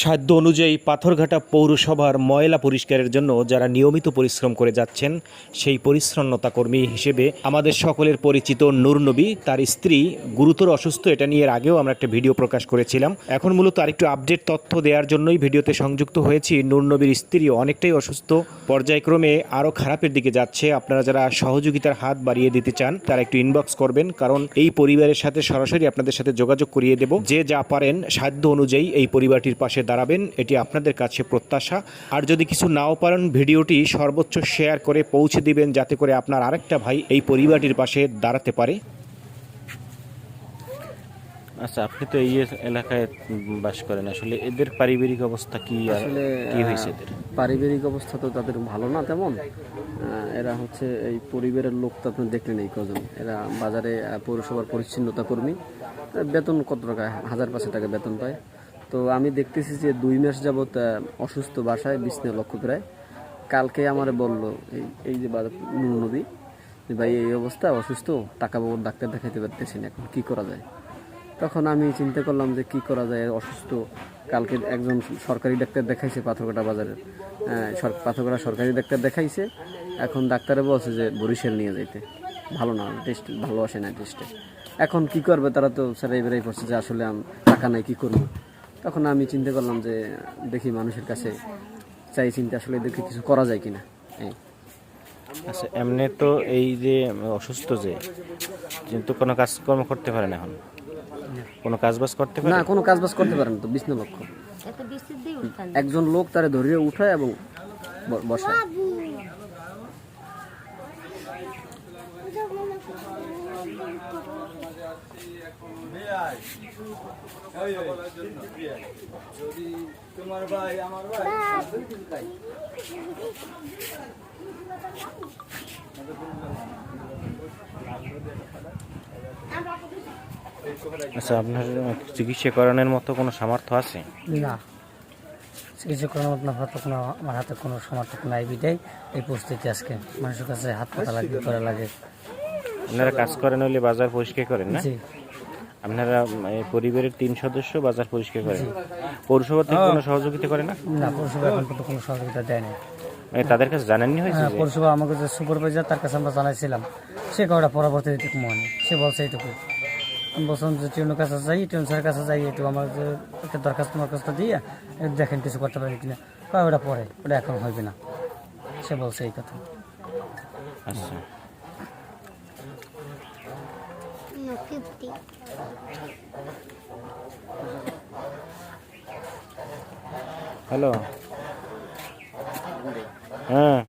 সাধ্য অনুযায়ী পাথরঘাটা পৌরসভার ময়লা পরিষ্কারের জন্য যারা নিয়মিত পরিশ্রম করে যাচ্ছেন, সেই পরিশ্রন্নতা কর্মী হিসেবে আমাদের সকলের পরিচিত নূর নবী, তার স্ত্রী, গুরুতর অসুস্থ, এটা নিয়ে আগেও আমরা একটা ভিডিও প্রকাশ করেছিলাম। এখন মূলত আরেকটু আপডেট তথ্য দেওয়ার জন্যই ভিডিওতে সংযুক্ত হয়েছি। নূর নবীর স্ত্রী অনেকটাই অসুস্থ। পর্যায়ক্রমে আরও খারাপের দিকে যাচ্ছে। আপনারা যারা সহযোগিতার হাত বাড়িয়ে দিতে চান, তারা একটু ইনবক্স করবেন, কারণ এই পরিবারের সাথে সরাসরি আপনাদের সাথে যোগাযোগ করিয়ে দেব। যে যা পারেন, সাধ্য অনুযায়ী এই পরিবারটির পাশে দাঁড়াবেন, এটি আপনাদের কাছে প্রত্যাশা। আর যদি কিছু নাও পারেন, ভিডিওটি সর্বোচ্চ শেয়ার করে পৌঁছে দিবেন, যাতে করে আপনার আরেকটা ভাই এই পরিবারটির পাশে দাঁড়াতে পারে। আচ্ছা আপনি তো এই এলাকায় বাস করেন। আসলে এদের পারিবারিক অবস্থা কি আসলে কি হয়েছে এদের? পারিবারিক অবস্থা তো তাদের ভালো না তেমন। এরা হচ্ছে এই পরিবারের লোক তো আপনি দেখলেন এই কজন। এরা বাজারে পৌরসভার পরিচ্ছন্নতা কর্মী। বেতন কত টাকা? হাজার পাঁচশো টাকা বেতন পায়। তো আমি দেখতেছি যে দুই মাস যাবৎ অসুস্থ বাসায় বিছনে লক্ষ্য প্রায়। কালকে আমার বলল এই এই যে নুন নদী ভাই এই অবস্থা অসুস্থ টাকা বাবুর ডাক্তার দেখাইতে পারতেছি না এখন কি করা যায়? তখন আমি চিন্তা করলাম যে কি করা যায় অসুস্থ। কালকে একজন সরকারি ডাক্তার দেখাইছে পাথরঘাটা বাজারের। আহ, সর- পাথরঘাটা সরকারি ডাক্তার দেখাইছে। এখন ডাক্তারে বলছে যে বরিশাল নিয়ে যাইতে। ভালো না টেস্ট ভালো আসে না টেস্টে এখন কি করবে তারা তো স্যার বেরাই পড়ছে যে আসলে আম- টাকা নাই কী করব? তখন আমি চিন্তা করলাম যে দেখি মানুষের কাছে চাই চিন্তা আসলে দেখি কিছু করা যায় কিনা। এই। আচ্ছা এমনি তো এই যে অসুস্থ যে কিন্তু কোনো কাজকর্ম করতে পারে না এখন। কোনো কাজ বাজ করতে পারে? না কোনো কাজ বাজ করতে না তো বিষ্ণু লক্ষ এত বৃষ্টির দিয়ে উঠান। একজন লোক তারে ধরিয়ে উঠায় এবং বসায়। আচ্ছা আপনার চিকিৎসা করানোর মতো কোনো সামর্থ্য আছে? না। চিকিৎসা করার মতো হয়তো কোনো আমার হাতে কোনো সমর্থক নাই। বিটাই এই পরিস্থিতি আজকে মানুষের কাছে হাত পাতা লাগে করা লাগে। আপনারা কাজ করেন হলে বাজার পরিষ্কার করেন না? আপনারা পরিবারের তিন সদস্য বাজার পরিষ্কার করেন? পৌরসভা থেকে কোনো সহযোগিতা করে না? না পৌরসভা এখন পর্যন্ত কোনো সহযোগিতা দেয় না মানে তাদের কাছে জানাননি হয়েছে হ্যাঁ পৌরসভা আমাকে যে সুপারভাইজার তার কাছে আমরা জানাইছিলাম। সে কাউটা পরবর্তী এটুকু মনে সে বলছে এইটুকু। বলছিলাম যে টিউনের কাছে যাই টিউন স্যারের কাছে যাই একটু আমার যে একটা দরখাস্ত দরখাস্ত দিয়ে দেখেন কিছু করতে পারি কিনা। কয় ওটা পরে ওটা এখন হইবে না। সে বলছে এই কথা। আচ্ছা। হ্যালো। হ্যাঁ।